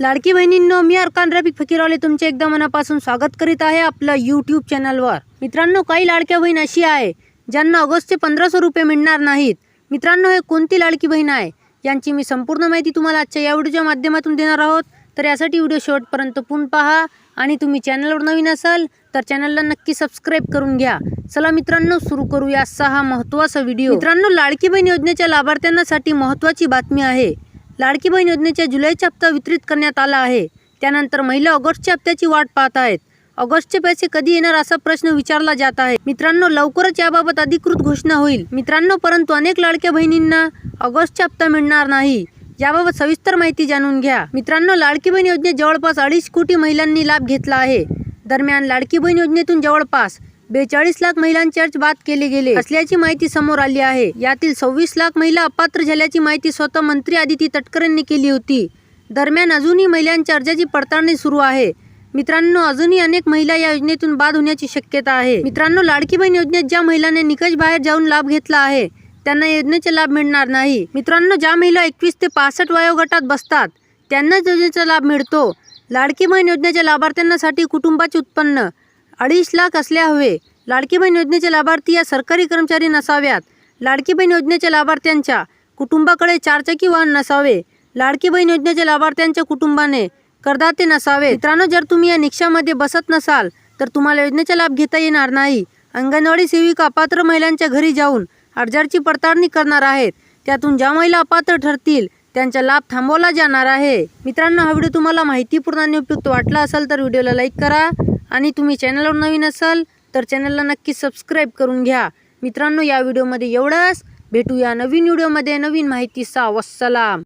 लाडकी बहिणींनो मी अरकान रफिक फकीरवाले तुमचे एकदा मनापासून स्वागत करीत आहे आपलं यूट्यूब चॅनलवर मित्रांनो काही लाडक्या बहीण अशी आहे ज्यांना ऑगस्टचे पंधराशे रुपये मिळणार नाहीत. मित्रांनो हे कोणती लाडकी बहीण आहे? यांची मी संपूर्ण माहिती तुम्हाला आजच्या या व्हिडिओच्या माध्यमातून देणार आहोत. तर यासाठी व्हिडिओ शेवटपर्यंत पूर्ण पहा आणि तुम्ही चॅनलवर नवीन असाल तर चॅनलला नक्की सबस्क्राईब करून घ्या. चला मित्रांनो सुरू करूया सहा महत्त्वाचा व्हिडिओ मित्रांनो लाडकी बहीण योजनेच्या लाभार्थ्यांसाठी महत्त्वाची बातमी आहे. लाडकी बहीण योजनेच्या जुलैचा हप्ता वितरित करण्यात आला आहे. त्यानंतर महिला ऑगस्टच्या हप्त्याची वाट पाहत आहेत. ऑगस्टचे पैसे कधी येणार असा प्रश्न विचारला जात आहे. मित्रांनो लवकरच याबाबत अधिकृत घोषणा होईल. मित्रांनो परंतु अनेक लाडक्या बहिणींना ऑगस्टचा हप्ता मिळणार नाही. याबाबत सविस्तर माहिती जाणून घ्या. मित्रांनो लाडकी बहीण योजनेत जवळपास अडीच कोटी महिलांनी लाभ घेतला आहे. दरम्यान लाडकी बहीण योजनेतून जवळपास बेचाळीस लाख महिलांचे अर्ज बाद केले गेले. असल्याची माहिती समोर आली आहे. यातील सव्वीस लाख महिला अपात्र झाल्याची माहिती स्वतः मंत्री आदिती तटकरेंनी केली होती. दरम्यान अजूनही महिलांच्या अर्जाची पडताळणी सुरू आहे. मित्रांनो अजूनही अनेक महिला या योजनेतून बाद होण्याची शक्यता आहे. मित्रांनो लाडकी बहीण योजनेत ज्या महिलांनी निकष बाहेर जाऊन लाभ घेतला आहे त्यांना योजनेचा लाभ मिळणार नाही. मित्रांनो ज्या महिला एकवीस ते पासष्ट वयोगटात बसतात त्यांनाच योजनेचा लाभ मिळतो. लाडकी बहीण योजनेच्या लाभार्थ्यांसाठी कुटुंबाचे उत्पन्न अडीच लाख असले हवे. लाडकी बहीण योजनेचे लाभार्थी या सरकारी कर्मचारी नसाव्यात. लाडकी बहीण योजनेच्या लाभार्थ्यांच्या कुटुंबाकडे चारचाकी वाहन नसावे. लाडकी बहीण योजनेच्या लाभार्थ्यांच्या कुटुंबाने करदाते नसावे. मित्रांनो जर तुम्ही या निकषामध्ये बसत नसाल तर तुम्हाला योजनेचा लाभ घेता येणार नाही. अंगणवाडी सेविका अपात्र महिलांच्या घरी जाऊन अर्जाची पडताळणी करणार आहेत. त्यातून ज्या महिला अपात्र ठरतील त्यांचा लाभ थांबवला जाणार आहे. मित्रांनो हा व्हिडिओ तुम्हाला माहितीपूर्ण आणि उपयुक्त वाटला असेल तर व्हिडिओला लाईक करा. आणि तुम्ही चॅनलवर नवीन असाल तर चॅनलला नक्की सबस्क्राईब करून घ्या. मित्रांनो या व्हिडिओमध्ये एवढंच. भेटूया नवीन व्हिडिओमध्ये. नवीन माहितीचा वसलाम